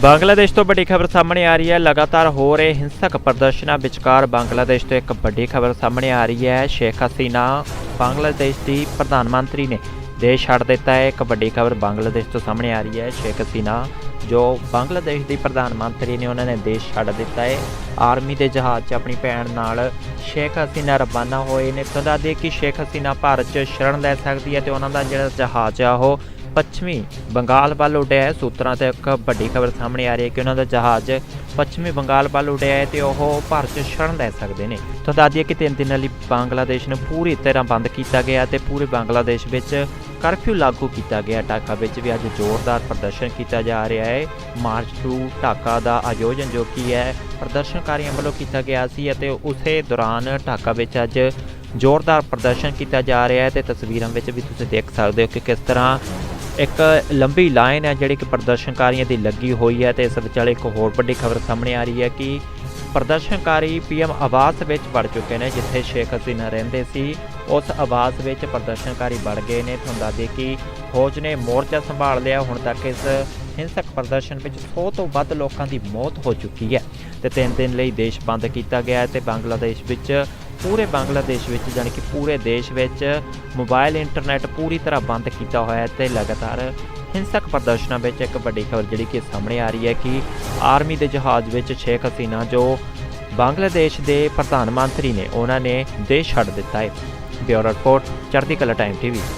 ਬੰਗਲਾਦੇਸ਼ ਤੋਂ ਵੱਡੀ ਖਬਰ ਸਾਹਮਣੇ ਆ ਰਹੀ ਹੈ। ਲਗਾਤਾਰ ਹੋ ਰਹੇ ਹਿੰਸਕ ਪ੍ਰਦਰਸ਼ਨਾਂ ਵਿਚਕਾਰ ਬੰਗਲਾਦੇਸ਼ ਤੋਂ ਇੱਕ ਵੱਡੀ ਖਬਰ ਸਾਹਮਣੇ ਆ ਰਹੀ ਹੈ। ਸ਼ੇਖ ਹਸੀਨਾ ਬੰਗਲਾਦੇਸ਼ ਦੀ ਪ੍ਰਧਾਨ ਮੰਤਰੀ ਨੇ ਦੇਸ਼ ਛੱਡ ਦਿੱਤਾ ਹੈ। ਇੱਕ ਵੱਡੀ ਖਬਰ ਬੰਗਲਾਦੇਸ਼ ਤੋਂ ਸਾਹਮਣੇ ਆ ਰਹੀ ਹੈ। ਸ਼ੇਖ ਹਸੀਨਾ ਜੋ ਬੰਗਲਾਦੇਸ਼ ਦੀ ਪ੍ਰਧਾਨ ਮੰਤਰੀ ਨੇ, ਉਹਨਾਂ ਨੇ ਦੇਸ਼ ਛੱਡ ਦਿੱਤਾ ਹੈ। ਆਰਮੀ ਦੇ ਜਹਾਜ਼ 'ਚ ਆਪਣੀ ਭੈਣ ਨਾਲ ਸ਼ੇਖ ਹਸੀਨਾ ਰਵਾਨਾ ਹੋਏ ਨੇ। ਤਾਂ ਦੱਸ ਕਿ ਸ਼ੇਖ ਹਸੀਨਾ ਭਾਰਤ 'ਚ ਸ਼ਰਨ ਲੈ ਸਕਦੀ ਹੈ ਤੇ ਉਹਨਾਂ ਦਾ ਜਿਹੜਾ ਜਹਾਜ਼ ਆ, ਉਹ ਪੱਛਮੀ ਬੰਗਾਲ ਵੱਲ ਉੱਡਿਆ ਹੈ। ਸੂਤਰਾਂ ਤੇ ਇੱਕ ਵੱਡੀ ਖਬਰ ਸਾਹਮਣੇ ਆ ਰਹੀ ਹੈ ਕਿ ਉਹਨਾਂ ਦਾ ਜਹਾਜ਼ ਪੱਛਮੀ ਬੰਗਾਲ ਵੱਲ ਉੱਡਿਆ ਹੈ ਤੇ ਉਹ ਭਾਰਤ 'ਚ ਸ਼ਰਨ ਲੈ ਸਕਦੇ ਨੇ। ਤਾਂ ਦੱਸਦੀ ਹੈ ਕਿ ਤਿੰਨ ਦਿਨਾਂ ਲਈ ਬੰਗਲਾਦੇਸ਼ ਨੂੰ ਪੂਰੀ ਤਰ੍ਹਾਂ ਬੰਦ ਕੀਤਾ ਗਿਆ ਤੇ ਪੂਰੇ ਬੰਗਲਾਦੇਸ਼ ਵਿੱਚ ਕਰਫਿਊ ਲਾਗੂ ਕੀਤਾ ਗਿਆ। ਢਾਕਾ ਵਿੱਚ ਵੀ ਅੱਜ ਜ਼ੋਰਦਾਰ ਪ੍ਰਦਰਸ਼ਨ ਕੀਤਾ ਜਾ ਰਿਹਾ ਹੈ। ਮਾਰਚ ਟੂ ਢਾਕਾ ਦਾ ਆਯੋਜਨ ਜੋ ਕੀ ਹੈ, ਪ੍ਰਦਰਸ਼ਨਕਾਰੀਆਂ ਵੱਲੋਂ ਕੀਤਾ ਗਿਆ ਸੀ ਅਤੇ ਉਸੇ ਦੌਰਾਨ ਢਾਕਾ ਵਿੱਚ ਅੱਜ ਜ਼ੋਰਦਾਰ ਪ੍ਰਦਰਸ਼ਨ ਕੀਤਾ ਜਾ ਰਿਹਾ ਹੈ ਤੇ ਤਸਵੀਰਾਂ ਵਿੱਚ ਵੀ ਤੁਸੀਂ ਦੇਖ ਸਕਦੇ ਹੋ ਕਿ ਕਿਸ ਤਰ੍ਹਾਂ ਇੱਕ ਲੰਬੀ ਲਾਈਨ ਹੈ ਜਿਹੜੀ ਕਿ ਪ੍ਰਦਰਸ਼ਨਕਾਰੀਆਂ ਦੀ ਲੱਗੀ ਹੋਈ ਹੈ ਤੇ ਇਸ ਵਿਚਾਲੇ ਇੱਕ ਹੋਰ ਵੱਡੀ ਖਬਰ ਸਾਹਮਣੇ ਆ ਰਹੀ ਹੈ ਕਿ ਪ੍ਰਦਰਸ਼ਨਕਾਰੀ ਪੀਐਮ ਆਵਾਸ ਵਿੱਚ ਵੜ ਚੁੱਕੇ ਨੇ, ਜਿੱਥੇ ਸ਼ੇਖ ਹਸੀਨਾ ਰਹਿੰਦੇ ਸੀ। ਉਸ ਆਵਾਸ ਵਿੱਚ ਪ੍ਰਦਰਸ਼ਨਕਾਰੀ ਵੜ ਗਏ ਨੇ। ਤੁਹਾਨੂੰ ਦੱਸ ਕਿ ਫੌਜ ਨੇ ਮੋਰਚਾ ਸੰਭਾਲ ਲਿਆ। ਹੁਣ ਤੱਕ ਇਸ ਹਿੰਸਕ ਪ੍ਰਦਰਸ਼ਨ ਵਿੱਚ 100 ਤੋਂ ਵੱਧ ਲੋਕਾਂ ਦੀ ਮੌਤ ਹੋ ਚੁੱਕੀ ਹੈ ਤੇ ਤਿੰਨ ਦਿਨ ਲਈ ਦੇਸ਼ ਬੰਦ ਕੀਤਾ ਗਿਆ ਹੈ ਤੇ ਬੰਗਲਾਦੇਸ਼ ਵਿੱਚ ਪੂਰੇ ਬੰਗਲਾਦੇਸ਼ ਵਿੱਚ, ਜਾਣੀ ਕਿ ਪੂਰੇ ਦੇਸ਼ ਵਿੱਚ ਮੋਬਾਈਲ ਇੰਟਰਨੈਟ ਪੂਰੀ ਤਰ੍ਹਾਂ ਬੰਦ ਕੀਤਾ ਹੋਇਆ ਹੈ ਤੇ ਲਗਾਤਾਰ ਹਿੰਸਕ ਪ੍ਰਦਰਸ਼ਨਾਂ ਵਿੱਚ ਇੱਕ ਵੱਡੀ ਖਬਰ ਜਿਹੜੀ ਕਿ ਸਾਹਮਣੇ ਆ ਰਹੀ ਹੈ ਕਿ ਆਰਮੀ ਦੇ ਜਹਾਜ਼ ਵਿੱਚ ਸ਼ੇਖ ਹਸੀਨਾ ਜੋ ਬੰਗਲਾਦੇਸ਼ ਦੇ ਪ੍ਰਧਾਨ ਮੰਤਰੀ ਨੇ, ਉਹਨਾਂ ਨੇ ਦੇਸ਼ ਛੱਡ ਦਿੱਤਾ ਹੈ। ਬਿਊਰੋ ਰਿਪੋਰਟ, ਚੜ੍ਹਦੀ ਕਲਾ ਟਾਈਮ ਟੀਵੀ।